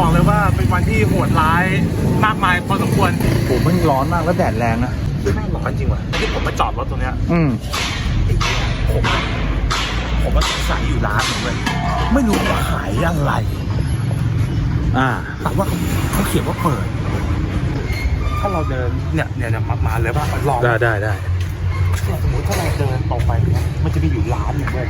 บอกเลยว่าเป็นวันที่โหดร้ายมากมายพอสมควรโอ้มันร้อนมากแล้วแดดแรงนะคือแม่งร้อนจริงว่ะที่ผมมาจอดรถตรงเนี้ยอืมผมผมมาสงสัยอยู่ร้านหนึงเลยไม่รู้ว่าขายอะไร อ่า แต่ว่าเขาเขาเขียนว่าเปิด ถ้าเราเดินเนี่ยเนี่ยเนี่ยมามาเลยว่าลองได้ได้ได้เนี่ยสมมติถ้าเราเดินตรงไปเนี่ยมันจะมีอยู่ร้านหนึงเลย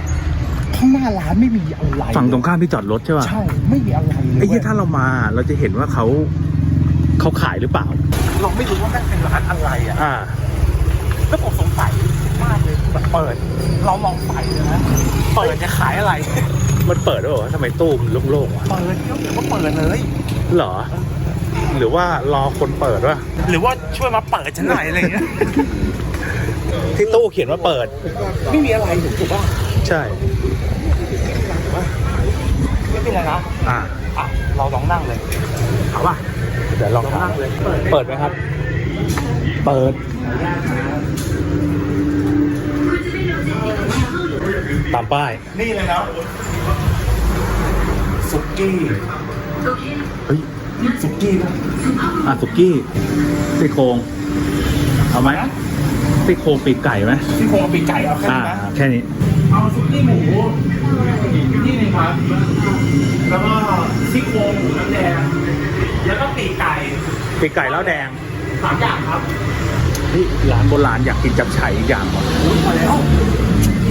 ข้างหน้าร้านไม่มีอะไรฝั่งตรงข้ามที่จอดรถใช่ป่ะใช่ไม่มีอะไรเลยไอ้ว้เหี้ยถ้าเรามาเราจะเห็นว่าเขาเขาขายหรือเปล่า เราไม่รู้ว่าแม่งเป็นร้านอะไรอะอ่าแล้วผมสงสัยมากเลยแบบเปิด เราลองไปเลยนะเปิดจะขายอะไร มันเปิดด้วยเหรอทำไมตู้มันโล่งๆวะเปิดก็เดี๋ยวก็เปิดเลยเหรอ หรือว่ารอคนเปิดวะหรือว่าช่วยมาเปิดฉันหน่อยอะไรเงี้ยที่ตู้เขียนว่าเปิด ไม่มีอะไรถูกถูกป่ะ ใช่ไม่เป็นไรนะอ่าอะเราลองนั่งเลยเอาป่ะเดี๋ยวลองลองถามนั่งเลยเปิดไหมครับ เปิด ตามป้าย นี่เลยนะสุกี้เฮ้ยสุกี้ป่ะอะสุกี้ซี่โครงเอาไหม ซี่โครงปีกไก่ไหมซี่โครงปีกไก่เอาแค่อ่านี้นะแค่นี้ เอาสุกี้หมูนี่หนึ่งครับ แล้วก็ซี่โครงหมูน้ำแดงแล้วก็ปีกไก่ปีกไก่แล้วแดงสามอย่างครับเฮ้ยร้านโบราณอยากกินจับไฉอีกอย่างว่ะอุ้ยพอแล้ว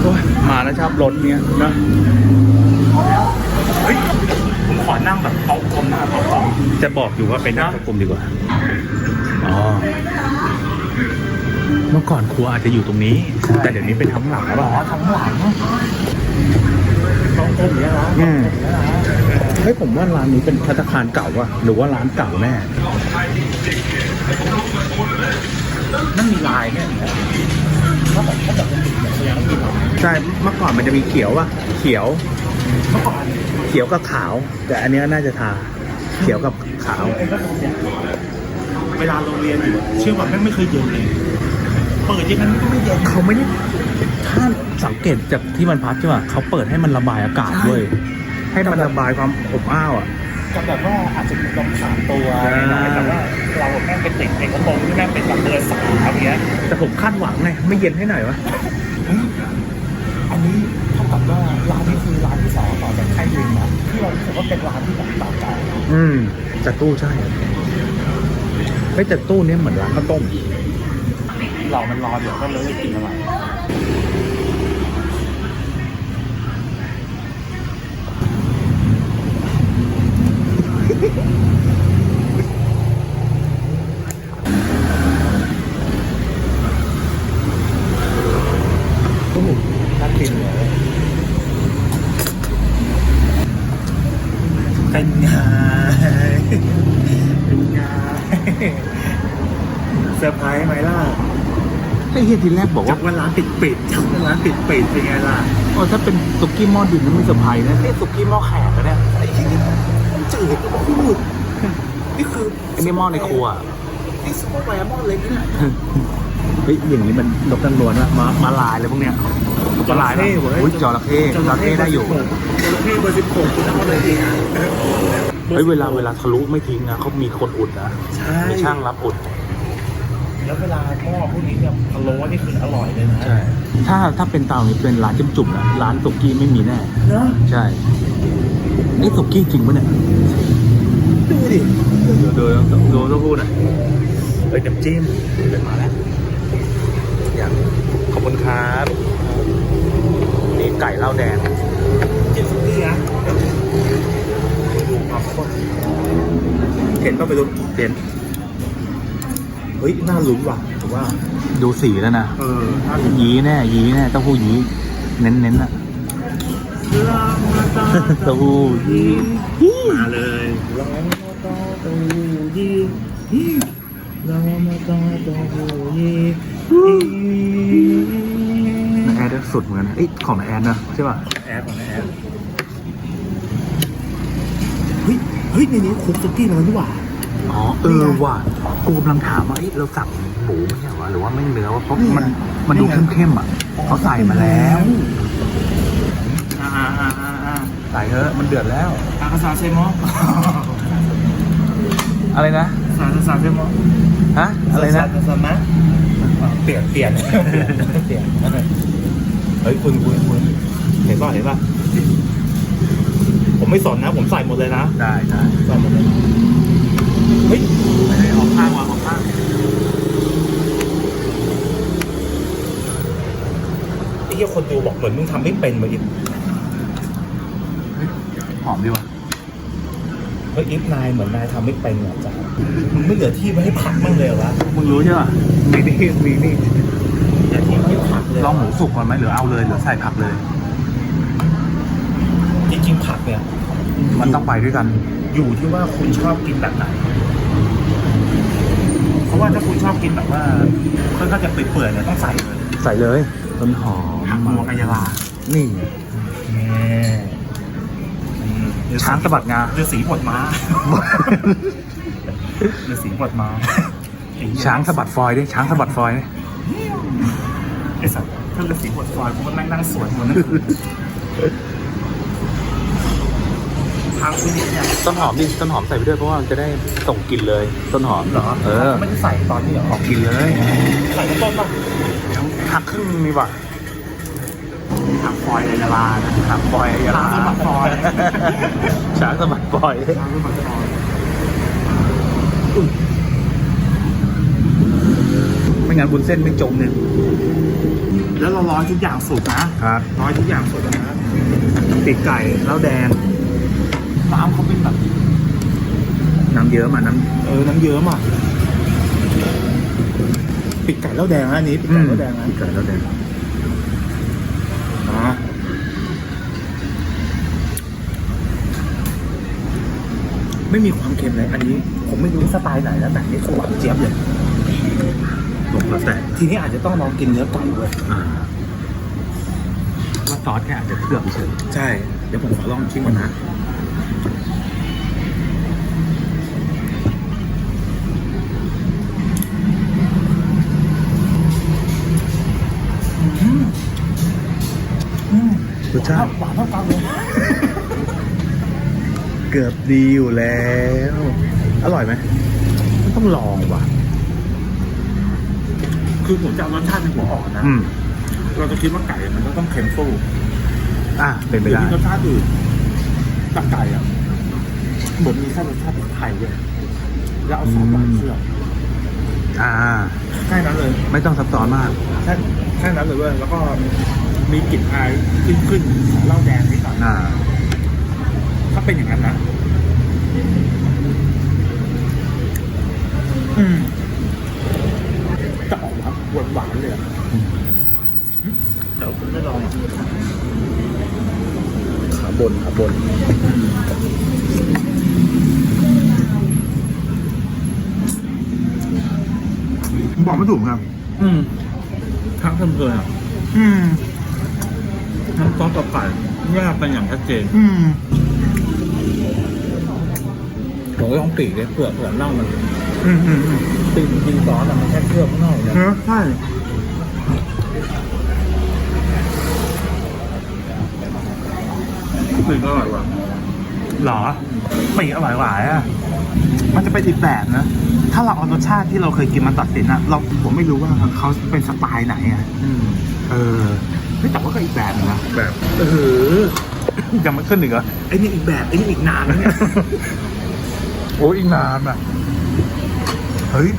โอ้ยมาแล้วชอบรถเนี้ยนะเฮ้ยผมขอนั่งแบบโต๊ะกลมหน้าโต๊ะกลม จะบอกอยู่ว่าไปนั่งกับกลุ่มดีกว่า อ๋อ เมื่อก่อนครัวอาจจะอยู่ตรงนี้ แต่เดี๋ยวนี้เป็นทั้งหลังแล้วอ๋อป่ะทั้งหลังโต๊ะกลมอย่างเงี้ยนะอืมเฮ้ยผมว่าร้านนี้เป็นพัตตาคารเก่าว่ะหรือว่าร้านเก่าแน่นั่นมีลายเนี่ยถ้าแบบถ้าแบบมันติดเนี่ยแสดงว่ามีลายใช่เมื่อก่อนมันจะมีเขียวว่ะเขียวเมื่อก่อนเขียวกับขาว แต่อันเนี้ยน่าจะทาเขียวกับขาวเองก็ทำเนี่ยเวลาเราเรียนอยู่อะเชื่อว่าแม่งไม่เคยเย็นเลย เปิดยังไงมันก็ไม่เย็นเขาไม่ได้ถ้าสังเกตจากที่มันพัดใช่ป่ะเขาเปิดให้มันระบายอากาศด้วยให้มันระบายความอบอ้าวอะกับแบบว่าอาจจะมีลมขาดตัวอ่าหน่อยแต่ว่าเราแม่งเป็นติดเอกกระโปรงที่แม่งเป็นแบบเบอร์สามอย่างเงี้ยแต่ผมคาดหวังไงไม่เย็นให้หน่อยวะเฮ้ยอันนี้เท่ากับว่าร้านนี้คือร้านที่สองต่อจากไทยลิงนะที่เรารู้สึกว่าเป็นร้านที่แบบเก่าอืมแต่ตู้ใช่เฮ้ยแต่ตู้เนี้ยเหมือนร้านข้าวต้ม ๆเรามันรอเดี๋ยวก็เลยกินอะไรโอ้โหน่ากินเลยเป็นไงเป็นไงเซอร์ไพรส์ไหมล่ะ ไอ้เฮียทีแรกบอกจาว่ากว่าร้านปิดปิดจากว่าร้านปิดปิดเป็นไงล่ะโอ้ถ้าเป็นสุกี้หม้อดินนั่นไม่เซอร์ไพรส์นะนี่สุกี้หม้อแขกอะเนี่ยไอ้ที่นี่มันจืดก็พูดนี่คือไอ้นี่หม้อในครัว ไอ้ซุปเปอร์แวร์หม้อเล็กเนี่ยเฮ้ยอย่างนี้มันนกตังนวลนะมามาลายเลยพวกเนี้ยมาลายนะอุ้ยจระเข้จระเข้ได้อยู่ จระเข้เบอร์สิบหกคุณเอาเลยดีนะเฮ้ยเวลาเวลาทะลุไม่ทิ้งนะเขามีคนอุดนะใช่ มีช่างรับอุด แล้วเวลาหม้อพวกนี้เนี่ยพะโล้นี่คืออร่อยเลยนะถ้าถ้าเป็นเตานี้เป็นร้านจิ้มจุ่มนะร้านสุกี้ไม่มีแน่ เนาะใช่นี่สุกี้จริงปะเนี่ย ดูดิดูดูดูต้องพูดหน่อยเฮ้ยน้ำจิ้มเดินมาแล้วอย่างขอบคุณครับนี่ไก่เหล้าแดงจิ้มสุกี้นะดูความข้นเห็นก็ไปดูเห็น เฮ้ยน่าลุ้นว่ะผมว่า ดูสีแล้วนะเออน่าลุ้นยีแน่ยีแน่เต้าหู้ยีเน้นเน้นๆอะเต้าหู้ยีมาเลยเรามาต่อตัวยีเรามาต่อตัวยีน้าแอดสุดเหมือนกันนะเอ้ยของน้าแอดนะใช่ป่ะแอปของแอปเฮ้ยเฮ้ยในนี้คุกสุกี้แล้วนี่หว่า อ๋อเออว่ะกูกำลังถามว่าเอ้ยเราสั่งหมูไม่ใช่เหรอวะหรือว่าไม่เนื้อวะเพราะมันมันดูเข้มๆอะเขาใส่มาแล้วอ่าอ่าอ่าอ่าใส่เถอะมันเดือดแล้วอาคาซาเซโมอะไรนะสามสามชั่วโมงฮะอะไรนะสามะเปลี่ยนเปลี่ยนเปลี่ยนเฮ้ยคุณคุณคุณเห็นป่ะเห็นป่ะผมไม่สนนะ ผมใส่หมดเลยนะ ได้ได้ ใส่หมดเลย เฮ้ยออกข้างวางออกข้างไอ้เหี้ยคนดูบอกเหมือนมึงทำไม่เป็นมาอีกหอมดีว่ะเฮ้ยอีฟนายเหมือนนายทำไม่เป็นอะจ้ามึงไม่เหลือที่ไว้ให้ผักบ้างเลยเหรอวะมึงรู้ใช่ป่ะมีนี่มีนี่เหลือที่ไว้ให้ผักเลยลองหมูสุกก่อนไหมหรือเอาเลยหรือใส่ผักเลย จริงๆผักเนี่ย มันต้องไปด้วยกัน อยู่ที่ว่าคุณชอบกินแบบไหน เพราะว่าถ้าคุณชอบกินแบบว่าค่อนข้างจะเปื่อยๆเนี่ยต้องใส่เลย ใส่เลยต้นหอมผักบัวกายาลานี่นี่ช้างสะบัดงาเรือสีบดม้าเรือสีบดม้า ช้างสะบัดฟอยล์ดิช้างสะบัดฟอยล์ดิไอสัตว์ถ้าเรือสีบดฟอยกูมันนั่งนั่งสวนมันนั่นคือ ทางฟิลิปเนี่ยต้นหอมดิต้นหอมใส่ไปด้วยเพราะว่ามันจะได้ส่งกลิ่นเลย ต้นหอมเหรอเออไม่ได้ใส่ตอนนี้เหรอออกกลิ่นเลยใส่ในต้นป่ะหักครึ่งนี่ว่ะผักฟอยกายาลานะหักฟอยล์อย่าช้างสะบัดฟอยล์ช้างสะบัดฟอยล์ช้างสะบัดฟอยล์ไม่งั้นบุญเส้นไม่จมเนี่ยแล้วเราร้อยทุกอย่างสุกนะครับร้อยทุกอย่างสุกนะปีกไก่แล้วแดง น้ำเขาเป็นแบบน้ำเยอะมาน้เออน้ำเยิ้มอะปีกไก่แล้วแดงนะอันนี้ปีกำไก่แล้วแดงนะปีกไก่แล้วแดงอ่าไม่มีความเค็มเลยอันนี้ ผมไม่รู้สไตล์ไหนนะแต่อันนี่คือหวานเจี๊ยบเลยลงแล้วแต่ทีนี้อาจจะต้องลองกินเนื้อไก่ด้วยอ่าว่าซอสแค่อาจจะเคลือบเฉยใช่ เดี๋ยวผมขอลองชิมก่อนนะ ชาติหวานเท่ากันเลยเกือบดีอยู่แล้ว อร่อยไหมต้องลองว่ะ คือผมจะเอารสชาติเป็นหัวอ่อนนะอืม เราจะคิดว่าไก่มันก็ต้องเค็มสู้อะเป็นไปหรือได้มีรสชาติอื่นกับไก่อะเหมือนมีแค่รสชาติไทยเลยแล้วเอาซอสหวานเคลือบอ่า แค่นั้นเลย ไม่ต้องซับซ้อนมาก แค่แค่นั้นเลยเว้ยแล้วก็ มีกลิ่นอายขึ้นขึ้นของเหล้าแดงนิดหน่อยอ่าถ้าเป็นอย่างนั้นนะอืมจะออกหวานหวานหวานเลยอะเดี๋ยวผมไม่ลองอะขาบนขาบนบอกไม่ถูกครับ อืมทั้งเพลินๆอะ อืม น้ำซอสกับไก่แยกกันอย่างชัดเจนอืมผมก็ต้องปีกเลยเปลือกเปลือกเน่ามันอืมอืมอืมตีจริงๆซอสอะมันแค่เคลือบข้างนอกเนี่ยเนอะใช่ปีกอร่อยกว่าหรอปีกอร่อยหวายอะ มันจะเป็นอีกแบบนะ ถ้าเราเอารสชาติที่เราเคยกินมาตัดสินอะเราผมไม่รู้ว่าเขาเป็นสไตล์ไหนอะอืมเออ เฮ้ยแต่ว่าก็อีกแบบนึงนะแบบเออยังไม่ขึ้นอีกเหรอไอ้นี่อีกแบบไอ้นี่อีกนานนะเนี่ยโอ้อีกนานอะเฮ้ย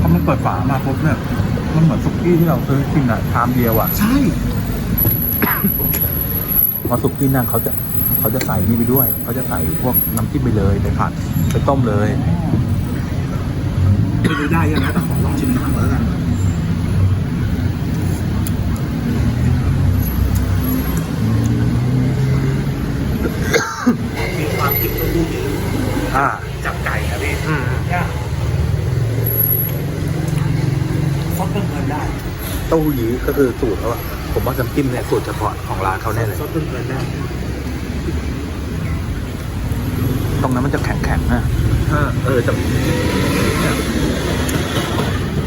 พอมันเปิดฝามาปุ๊บเนี่ย มันเหมือนสุกี้ที่เราเคยกินอะชามเดียวอะใช่พอสุกี้นั่งเขาจะเขาจะใส่นี่ไปด้วย เขาจะใส่พวกน้ำจิ้มไปเลยไปผัดไปต้มเลย ไม่รู้ได้ยังนะแต่ขอลองชิมน้ำก่อนแล้วกันมีความกลิ่นตัวลูก อ่า จับไก่อะพี่อืม เนี่ยซดเพลินๆได้เต้าหู้ยี้ก็คือสูตรเขาอะผมว่าน้ำจิ้มเนี่ยสูตรเฉพาะของร้านเขาแน่เลย ซดเพลินๆได้ตรงนั้นมันจะแข็งแข็งๆนะเออเออแต่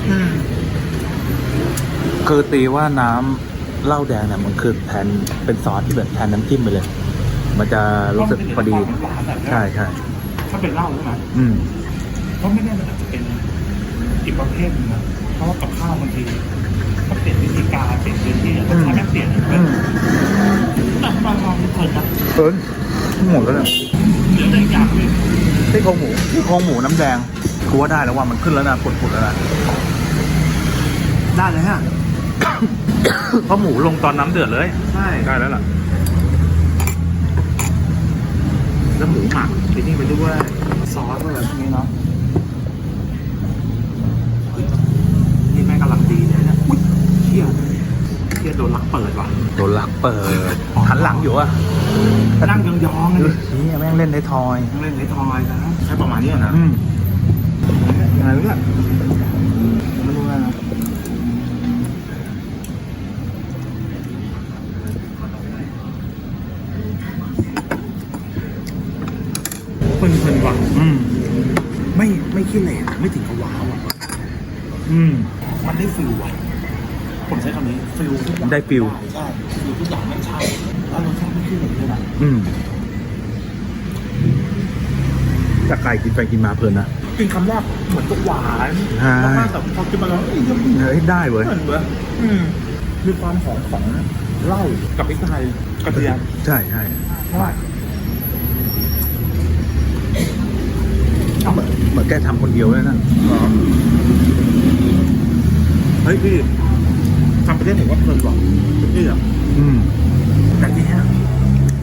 อืมคือตีว่าน้ำเหล้าแดงเนี่ยมันคือแทนเป็นซอสที่แบบแทนน้ำจิ้มไปเลย มันจะรู้สึกพอดี ใช่ใช่ ถ้าเป็นเหล้าใช่ไหมอืมราะไม่แน่มันอาจจะเป็นอีกประเภทหนึงนะเพราะว่ากับข้าวบางทีก็เปลี่ยนวิธีการเปลี่ยนพื้นที่รสชาติก็เปลี่ยนแต่บางลองเถิดนะเกินหมดแล้วเนี่ยเหลือแต่อย่างหนึงที่โครงหมูที่โครงหมูน้ำแดงกูว่าได้แล้วว่ามันขึ้นแล้วนะปุดๆแล้วนะได้เลยฮะ เพราะหมูลงตอนน้ำเดือดเลย ใช่ ได้แล้วล่ะ แล้วหมูหมัก ไอ้นี่ไปด้วยซอสอะไรพวกนี้เนาะเฮ้ยนี่แม่งกำลังดีเลยเนี่ยอุ้ยเที่ยเที่ยโดนลักเปิดว่ะโดนลักเปิดหันหลังอยู่อะนั่งยองๆเลยนี่แม่งเล่นในทอยนั่งเล่นในทอยนะใช่ประมาณนี้นะอืมยังไงรู้เนี่ยไม่รู้นะเพลินๆว่ะ อืม ไม่ไม่ ขี้เหร่ไม่ถึงกับว้าวอะอืม มันได้ฟิลว่ะผมใช้คำนี้ฟิลทุกอย่างได้ฟิล ใช่ฟิลทุกอย่างไม่ใช่แล้วรสชาติไม่ขี้เหร่ด้วยนะอืมจากไก่กินไปกินมาเพลินนะกินคำแรกเหมือนกับหวานใช่แล้วก็แบบพอกินมาแล้วเอ้ยยังเฮ้ยได้เว้ยเหมือนเว้ยอืมมีความหอมของเหล้ากับพริกไทยกระเทียมใช่ใช่ ใช่ กทำคนเดียวเลยนะเฮ้ยพี่ทำไปได้ถึงว่าเพลินหรอพี่อะอืมแต่ทีเนี้ย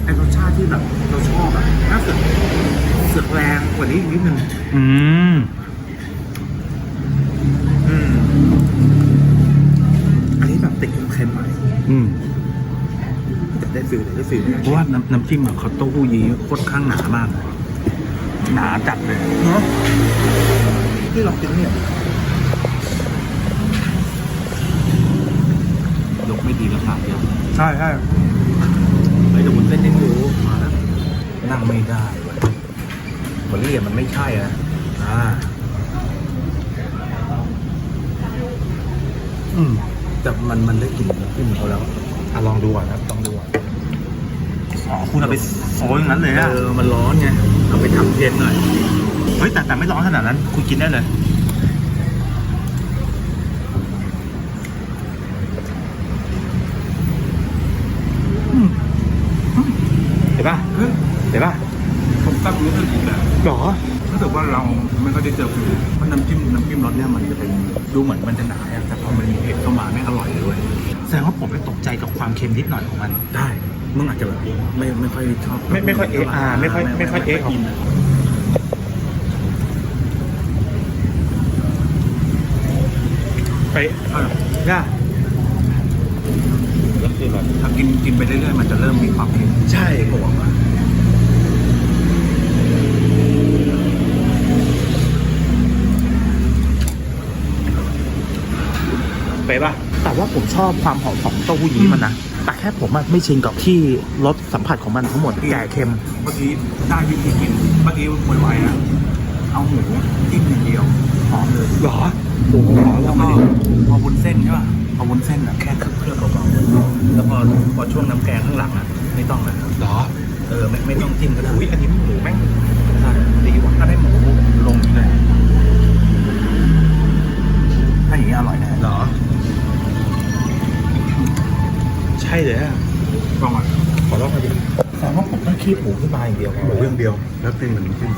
ไอ้รสชาติที่แบบเราชอบอะน่าเสือกเสือกแรงกว่านี้อีกนิดนึงอืมอืมอันนี้แบบติดเค็มๆหน่อยอืมแต่ได้ฟิลแต่ได้ฟิลเพราะว่าน้ำน้ำจิ้มอะเขาเต้าหู้ยี้โคตรข้างหนามากเลยหนาจัดเลยเนาะ ที่เรากินเนี่ยยกไม่ดีแล้วครับเดี๋ยวใช่ใช่ไปแต่บุญเส้นยังอยู่มาแล้วนั่งไม่ได้เว้ยเหมือนเหลี่ยมมันไม่ใช่อะอ่าอืมแต่มันมันได้กลิ่นน้ำจิ้มเขาแล้วอะลองดูก่อนนะลองดูก่อนอ๋อคุณเอาไปโซยอย่างนั้นเลยอะเออมันร้อนไงเอาไปทำเย็นหน่อย เฮ้ยแต่แต่ไม่ร้อนขนาดนั้น คุณกินได้เลย เห็นป่ะ เห็นป่ะผมตั้งรู้สึกอีกแบบหรอรู้สึกว่าเราไม่ค่อยได้เจอฟิวเพราะน้ำจิ้มน้ำจิ้มรสเนี่ยมันจะเป็นดูเหมือนมันจะหนาอะแต่พอมันมีเผ็ดเข้ามาไม่งอร่อยเลยเว้ยแสดงว่าผมไปตกใจกับความเค็มนิดหน่อยของมัน ได้มึงอาจจะแบบไม่ไม่ค่อยชอบไม่ไม่ค่อยเอะอ่าไม่ค่อยไม่ค่อยเอะกินอะ ไปเออย่าก็คือแบบถ้ากินกินไปเรื่อยๆมันจะเริ่มมีความเผ็ดใช่โผล่ออกมาไปป่ะแต่ว่าผมชอบความหอมของเต้าหู้ยี้มันนะแต่แค่ผมอะไม่ชินกับที่รสสัมผัสของมันทั้งหมดแก่เค็มเมื่อกี้ได้วิธีกินเมื่อกี้ไวๆนะเอาหมูจิ้มอย่างเดียวหอมเลยหรอ โอ้โหแล้วก็พอวุ้นเส้นใช่ป่ะพอวุ้นเส้นอะแค่เคลือบเคลือบเบาๆแล้วพอพอช่วงน้ำแกงข้างหลังอะไม่ต้องนะหรอเออไม่ไม่ต้องจิ้มก็ได้อุ้ยอันนี้หมูแม่งใช่ดีว่ะถ้าได้หมูลงนี่เลยถ้าอย่างนี้อร่อยแน่หรอ ใช่เลยอะลองอะขอลองมาดิแต่ว่าผมต้องคีบหมูขึ้นมาอย่างเดียวหมูเรื่องเดียว แล้วเป็นเหมือนจิ้ม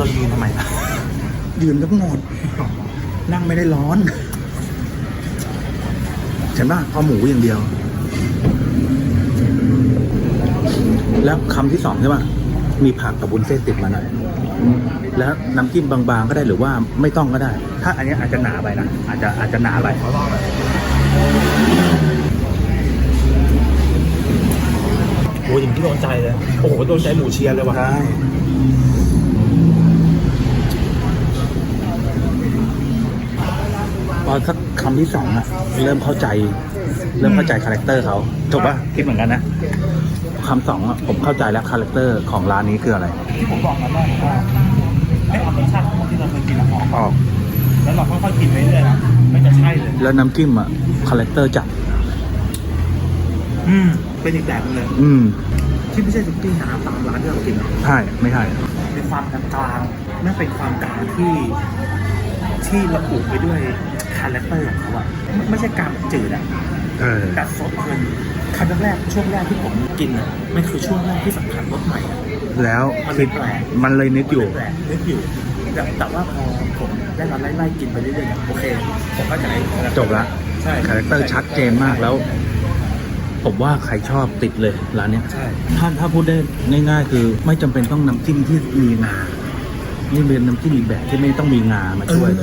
เรายืนทำไมล่ะยืนทั้งหมด นั่งไม่ได้ร้อนเห็นป่ะเอาหมูอย่างเดียว แล้วคำที่สองใช่ป่ะมีผักกับบุญเส้นติดมาหน่อยแล้วน้ำจิ้มบางๆก็ได้หรือว่าไม่ต้องก็ได้ ถ้าอันนี้อาจจะหนาไปนะอาจจะอาจจะหนาไปขอลองหน่อยโอ้ยอย่างที่โดนใจเลย โอ้โหโดนใจหมูเชียร์เลยว่ะได้ อสักคำที่สองอะเริ่มเข้าใจ เริ่มเข้าใจคาแรคเตอร์เขาถูกปะคิดเหมือนกันนะคำสองอะผมเข้าใจแล้วคาแรคเตอร์ของร้านนี้คืออะไรที่ผมบอกนะว่าไม่เอารสชาติของที่เราเคยกินอะออกออกแล้วเราค่อยๆกินไปเรื่อยๆนะไม่จะใช่เลยแล้วน้ำจิ้มอะคาแรคเตอร์จัดอืมเป็นอีกแบบนึงเลยอืมที่ไม่ใช่ซุกี้น้ำตามร้านที่เรากินอะใช่ไม่ใช่เป็นความกลางๆนั่นเป็นความกลางที่ที่ระอุไปด้วย คาแรคเตอร์ของเขาอะไม่ไม่ใช่การจืดอะเออแต่ซดเพลินครั้งแรกๆช่วงแรกที่ผมกินอะมันคือช่วงแรกที่สัมผัสรสใหม่อะ แล้วมันเลคิยดแปลก มันเลยนึกอยู่ แปลกนึกอยู่แต่แต่ว่าพอผมได้มาไล่ๆกินไปเรื่อยๆเนี่ยโอเคผมก็จะได้จบละ ใช่คาแรคเตอร์ชัดเจนมากแล้ว ผมว่าใครชอบติดเลยร้านเนี้ย ใช่ ถ้าถ้าพูดได้ง่ายๆ คือไม่จำเป็นต้องน้ำจิ้มที่มีงานี่เป็นน้ำจิ้มอีกแบบที่ไม่ต้องมีงามาเอช่วยอ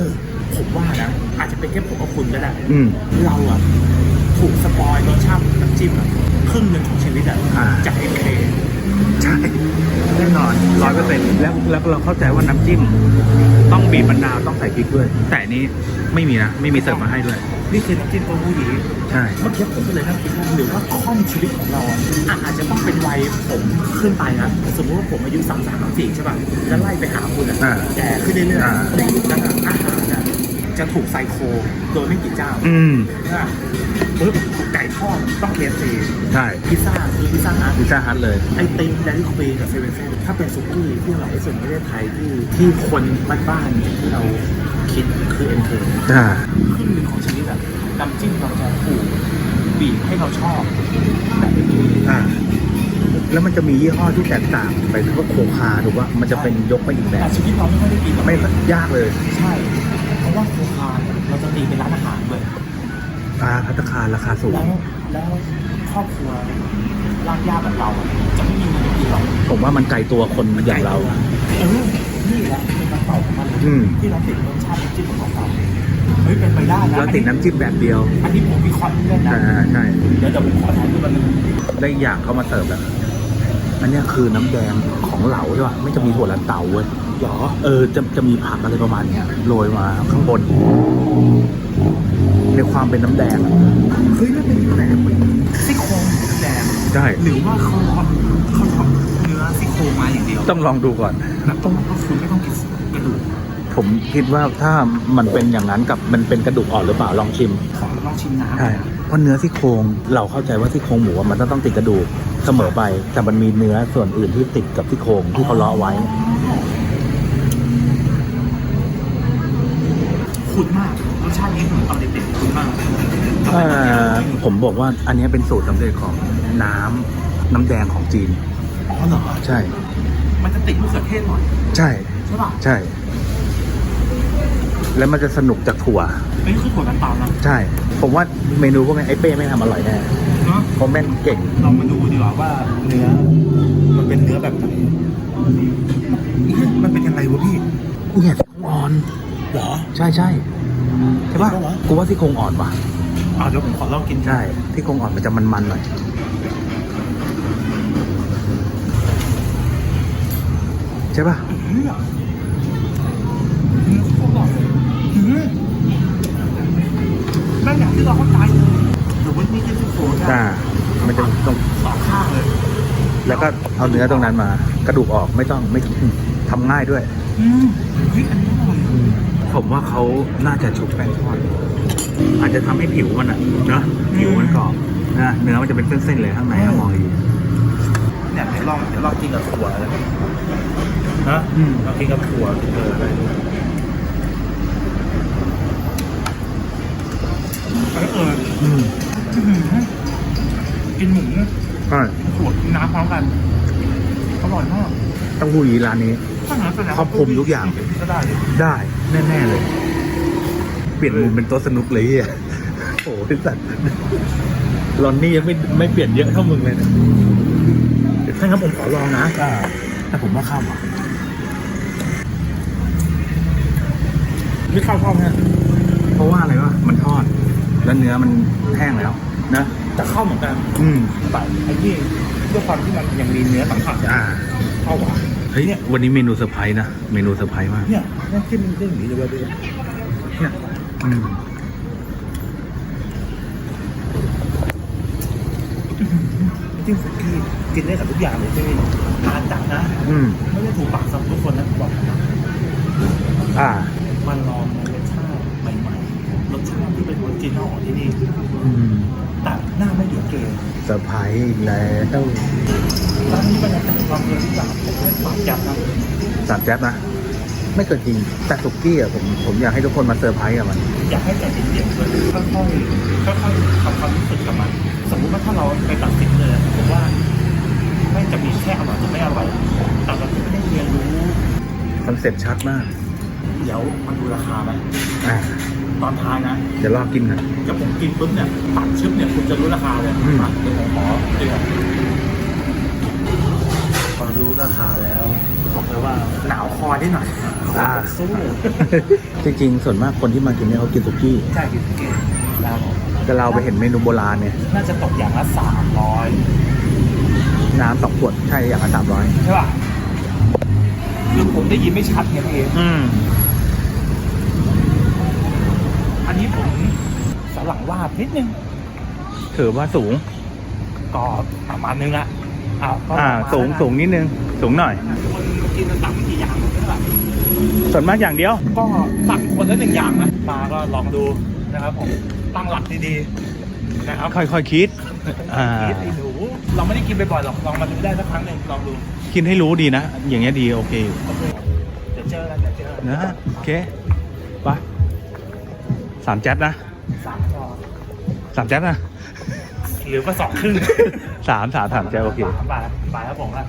ผมว่านะอาจจะเป็นแค่ผมกับคุณก็ได้อืม เราอะถูกสปอยรสชาติน้ำจิ้มอะครึ่งหนึ่งของชีวิตอะอ่า จากเอ็มเคใช่แน่นอนร้อยเปอร์เซ็นต์แล้วแล้วเราเข้าใจว่าน้ำจิ้ม ต้องบีบมะนาวต้องใส่พริกด้วย แต่อันนี้ไม่มีนะไม่มีเสิร์ฟมาให้ด้วย นี่คือน้ำจิ้มเต้าหู้ยี้ใช่ เมื่อกี้ผมก็เลยนั่งคิดว่าหรือว่าค่อมชีวิตของเราอะอะอาจจะต้องเป็นวัยผมขึ้นไปนะสมมติว่าผมอายุสามสามสามสี่ใช่ป่ะแล้วไล่ไปหาคุณอะอ่าแก่ขึ้นเรื่อยอ่า ๆในยุคนั้นอะอาหารอะ จะถูกไซโคโดยไม่กี่เจ้าอืมอะปึ๊บไก่ทอดต้องเคซีใช่พิซซ่าคือพิซซ่าฮัทพิซซ่าฮัทเลย ไอติมแดนควีนกับเซเว่นเซนถ้าเป็นซุกี้ที่อร่อยที่สุดในประเทศไทยที่ที่คนบ้านๆที่เราคิดคือเอ็นเคอ่าครึ่งหนึ่งของชีวิตอะน้ำจิ้มเราจะถูกบีบให้เราชอบแบบนี้อ่าแล้วมันจะมียี่ห้อที่แตกต่างไปก็โคคาถูกว่ามันจะเป็นยกไปอีกแบแต่บชีวิตเราไม่ค่อยได้กินหรอกไม่ยากเลย ใช่ ตีเป็นร้านอาหารเลยอาพัตตาคารราคาสูง แล้วแล้วครอบครัวรากหญ้าแบบเราอะจะไม่มีเงินกินหรอกผมว่ามันไกลตัวคนอย่างเรา เออนี่แหละเป็นคำตอบของมันเลยอืม ที่เราติดรสชาติน้ำจิ้มของเราเฮ้ยเป็นไปได้นะแล้วติดน้ำจิ้มแบบเดียวอันนี้ผมวิเคราะห์เล่นๆนะอ่าใช่เดี๋ยวเดี๋ยวผมขอถ่ายรูปมันงได้อีกอย่างเขามาเสิร์ฟแล้ว อันเนี้ยคือน้ำแดงของเหลาใช่ป่ะไม่จะมีถั่วลันเตาเว้ยหรอ เออจะจะมีผักอะไรประมาณเนี้ยโรยมาข้างบน ในความเป็นน้ำแดงอะเฮ้ยนั่นเป็นแหนมซี่โครงหมูแดงใช่หรือว่าเขาทำเขาทำเนื้อซี่โครงมาอย่างเดียวต้องลองดูก่อนแล้วต้องก็คือไม่ต้องกินกระดูกผมคิดว่าถ้ามันเป็นอย่างนั้นกับมันเป็นกระดูกอ่อนหรือเปล่าลองชิมขอลองชิมน้ำใช่เพราะเนื้อซี่โครงเราเข้าใจว่าซี่โครงหมูอะมันต้องต้องติดกระดูก เสมอไป แต่มันมีเนื้อส่วนอื่นที่ติดกับซี่โครงที่เขาเลาะไว้ คุ้นมากรสชาตินี้ผมตอนเด็กๆคุ้นมากเอ่อผมบอกว่าอันเนี้ยเป็นสูตรสำเร็จของน้ำน้ำแดงของจีน อ๋อเหรอใช่ มันจะติดมะเขือเทศหน่อยใช่ ใช่ป่ะใช่ แล้วมันจะสนุกจากถั่วนี่คือถั่วน้ำตาลนะ ใช่ ผมว่าเมนูพวกนี้ไอ้เป้ไม่ทำอร่อยแน่ เนาะเพราะแม่งเก่ง เรามาดูดีกว่าว่าเนื้อ มันเป็นเนื้อแบบไหนมันเป็นยังไงวะพี่เนี่ยซี่โครงอ่อน เหรอ ใช่ใช่ใช่ป่ะจริงปะวะ กูว่าซี่โครงอ่อนว่ะ อ่าเดี๋ยวผมขอลองกินใช่ซี่โครงอ่อนมันจะมันๆหน่อย ใช่ป่ะ เนื้อเนื้อโคตรอร่อยอืมแม่งอย่างที่เราเข้าใจเลย หรือว่านี่คือซี่โครงใช่ไหมอ่ามันจะตรงสองข้างเลย แล้วก็เอาเนื้อตรงนั้นมา กระดูกออกไม่ต้องไม่ทำง่ายด้วย อืมเฮ้ยอันนี้อร่อยผมว่าเขาน่าจะชุบแป้งทอดอาจจะทำให้ผิวมันอะเนาะผิวมันกรอบนะเนื้อมันจะเป็นเส้นๆเลยข้างในอะมองดีเนี่ยเดี๋ยวลองเดี๋ยวลองกินกับถั่วอะไรฮะอืมลองกินกับถั่วเอออะไรเออ อืม อื้อหือ กินหมูใช่ถั่วกินน้ำพร้อมกัน อร่อยมากเต้องพูดยีร้านนี้ถ้างั้นแสดงว่าครอบคลุมทุกอย่างก็ได้เลยได้แน่ๆเลย เปลี่ยนมุมเป็นโต๊ะสนุกเลยเฮียโอ้ยสัตว์ลอนนี่ยังไม่ไม่เปลี่ยนเยอะเท่ามึงเลยนะถ้างั้นผมขอลองนะแต่ผมว่าข้าวอะนี่ข้าวข้าวเนี่ยเพราะว่าอะไรวะมันทอด แล้วเนื้อมันแห้งแล้ว นะแต่ข้าวเหมือนกันอืมแต่ไอ้ที่ด้วยความที่มันยังมีเนื้อสัมผัสอ่าข้าวหวานเฮ้ยวันนี้เมนูเซอร์ไพรส์นะเมนูเซอร์ไพรส์มากเนี่ยน้ำจิ้มมันเด้งอย่างนี้เลยเว้ยเนี่ยอืมน้ำจิ้มสุกี้กินได้กับทุกอย่างเลยใช่ไหมทานจัดนะอืมไม่ได้ถูกปากสำหรับทุกคนนะผมบอกนะอ่ามันลองรสชาติใหม่ๆรสชาติที่เป็นออริจินอลของที่นี่อืม แต่หน้าไม่เดือดเกมเซอร์ไพรส์อีกแล้วร้านนี้บรรยากาศความเย็นที่แบบผมให้ปากจับนะสามแจ๊บนะ ไม่เคยกินแต่สุกี้อะผมผมอยากให้ทุกคนมาเซอร์ไพรส์กับมัน อยากให้ใจเย็นๆเลยค่อยๆค่อยๆทำความรู้สึกกับมัน สมมติว่าถ้าเราไปตัดสินเลยผมว่าไม่จะมีแค่อร่อยจะไม่อร่อยแต่เราจะไม่ได้เรียนรู้คอนเซ็ปต์ชัดมาก เดี๋ยวมันดูราคาไหมอะ ตอนท้ายนะ เดี๋ยวรอกินกันเดี๋ยวผมกินปุ๊บเนี่ยตัดชึบเนี่ยคุณจะรู้ราคาเลยอืมอะเดี๋ยวผมขอเดือนพอรู้ราคาแล้วบอกเลยว่าหนาวคอได้หน่อยอ่าสู้จริงๆส่วนมากคนที่มากินเนี่ยเขากินสุกี้ใช่กินเก่งแล้วผมแต่เราไปเห็นเมนูโบราณเนี่ย น่าจะตกอย่างละสามร้อยน้ำสองขวดใช่อย่างละสามร้อยใช่ป่ะคือผมได้ยินไม่ชัดไงพี่อืม อันนี้ผมสลังวาดนิดนึงถือว่าสูงก็ประมาณนึงอะอ้าวก็อ่า ประมณสูงนั้นสูงนิดนึง สูงหน่อย คนกินมันต่ำกี่อย่างใช่ป่ะส่วนมากอย่างเดียว ก็ตักคนละหนึ่งอย่างนะมาก็ลองดูนะครับผมตั้งหลักดีๆนะครับค่อยๆคิด อ่า คิดให้ดูเราไม่ได้กินบ่อยๆหรอกลองมาดูได้สักครั้งหนึ่งลองดูกินให้รู้ดีนะ อย่างเงี้ยดีโอเคอยู่โอเคเดี๋ยวเจอกันเดี๋ยวเจอกันนะโอเคไป สามแจ๊บนะสามจอสามแจ๊บนะ หรือว่าสองครึ่ง สามสามสามแจ๊บโอเคสามบาทบาทครับผมครับ